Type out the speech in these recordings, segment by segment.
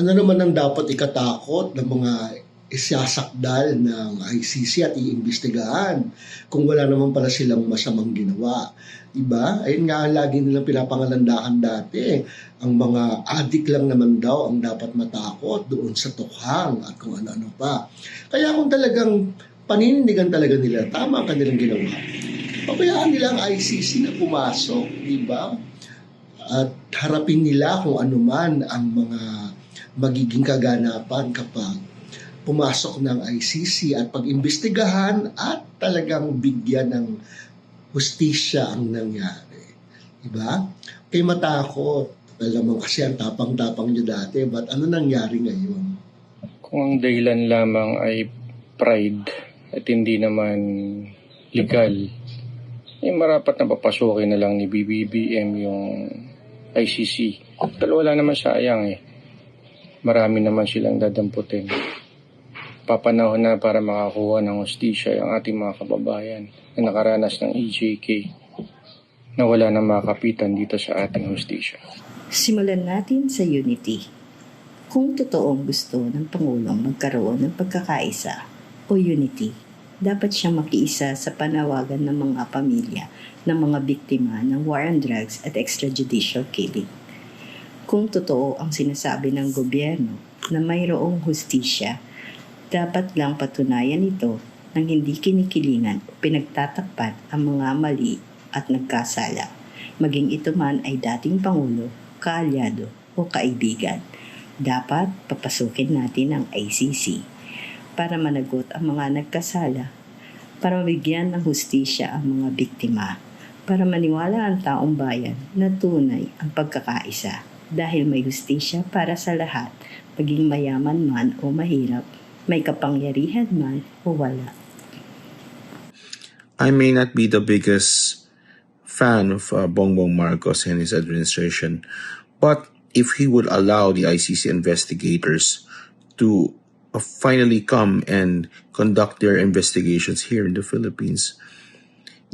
ano naman ang dapat ikatakot ng mga isasakdal ng ICC at iimbestigahan kung wala naman pala silang masamang ginawa. Diba? Ayun nga lagi nilang pinapangalandakan dati. Ang mga adik lang naman daw ang dapat matakot doon sa tukhang at kung ano-ano pa. Kaya kung talagang paninindigan talaga nila, tama ang kanilang ginawa. Pabayaan nila ang ICC na pumasok, di ba? At harapin nila kung ano man ang mga magiging kaganapan kapag pumasok ng ICC at pag-imbestigahan at talagang bigyan ng hustisya ang nangyari. Diba? Kay matakot. Alam mo kasi ang tapang-tapang niyo dati, but ano nangyari ngayon? Kung ang dahilan lamang ay pride at hindi naman legal, eh marapat na papasukin na lang ni BBBM yung ICC. Pero wala naman sayang eh. Marami naman silang dadamputin. Papanahon na para makakuha ng hostisya ang ating mga kababayan na nakaranas ng EJK na wala na makapitan dito sa ating hostisya. Simulan natin sa unity. Kung totoong gusto ng Pangulong magkaroon ng pagkakaisa o unity, dapat siyang makiisa sa panawagan ng mga pamilya ng mga biktima ng war on drugs at extrajudicial killing. Kung totoo ang sinasabi ng gobyerno na mayroong hustisya, dapat lang patunayan ito nang hindi kinikilingan o pinagtatakpan ang mga mali at nagkasala, maging ito man ay dating Pangulo, kaalyado o kaibigan. Dapat papasukin natin ang ICC para managot ang mga nagkasala, para mabigyan ng hustisya ang mga biktima, para maniwala ang taong bayan na tunay ang pagkakaisa dahil may hustisya para sa lahat, maging mayaman man o mahirap, may kapangyarihan man o wala. I may not be the biggest fan of uh, Bongbong Marcos and his administration, but if he would allow the ICC investigators to uh, finally come and conduct their investigations here in the Philippines,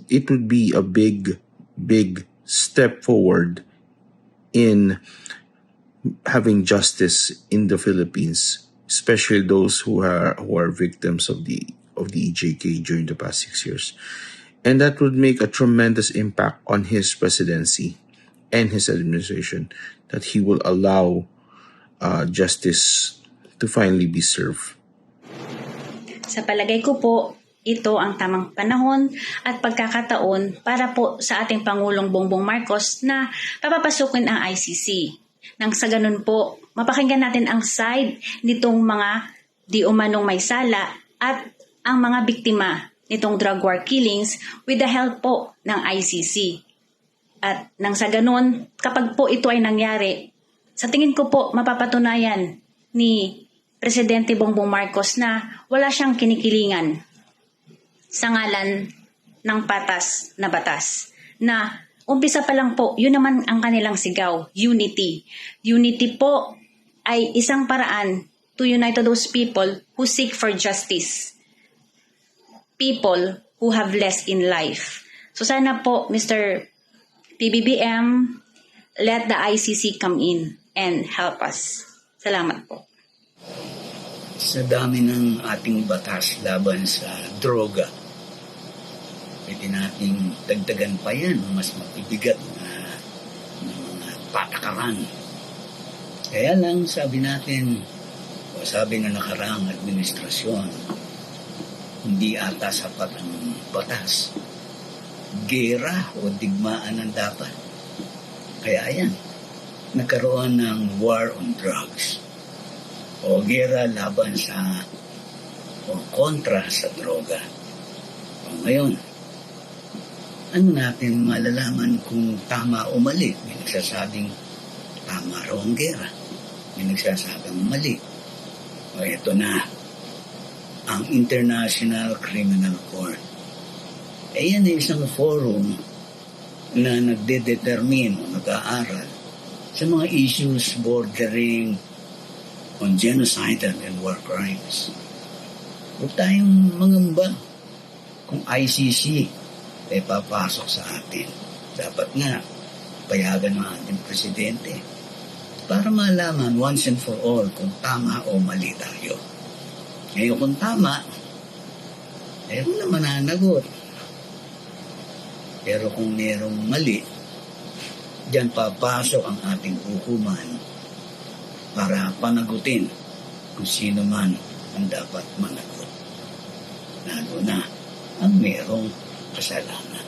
it would be a big, big step forward in having justice in the Philippines, especially those who are who are victims of the of the EJK during the past six years. And that would make a tremendous impact on his presidency and his administration that he will allow uh, justice to finally be served. Sa palagay ko po, ito ang tamang panahon at pagkakataon para po sa ating Pangulong Bongbong Marcos na papapasukin ang ICC. Nang sa ganun po, mapakinggan natin ang side nitong mga di umanong may sala at ang mga biktima nitong drug war killings with the help po ng ICC. At nang sa ganun, kapag po ito ay nangyari, sa tingin ko po mapapatunayan ni Presidente Bongbong Marcos na wala siyang kinikilingan sa ngalan ng patas na batas. Na umpisa pa lang po, yun naman ang kanilang sigaw, unity. Unity po ay isang paraan to unite those people who seek for justice. People who have less in life. So sana po, Mr. PBBM, let the ICC come in and help us. Salamat po. Sa dami ng ating batas laban sa droga. Pwede nating dagdagan pa yan mas mabibigat na, na mga patakaran. Kaya lang sabi natin, o sabi ng nakaraang administrasyon, hindi ata sapat ang batas. Gera o digmaan ang dapat. Kaya yan, nagkaroon ng war on drugs o gera laban sa o kontra sa droga. O ngayon, ano natin malalaman kung tama o mali? May nagsasabing tama raw ang gera. May nagsasabing mali. O ito na, ang International Criminal Court. Eh yan ay isang forum na nagdedetermine o nag-aaral sa mga issues bordering on genocidal and war crimes. Huwag tayong mangamba kung ICC ay papasok sa atin. Dapat nga, payagan ng ating presidente. para malaman once and for all kung tama o mali tayo. Ngayon kung tama, meron na mananagot. Pero kung merong mali, diyan papasok ang ating hukuman para panagutin kung sino man ang dapat managot. Lalo na ang merong kasalanan.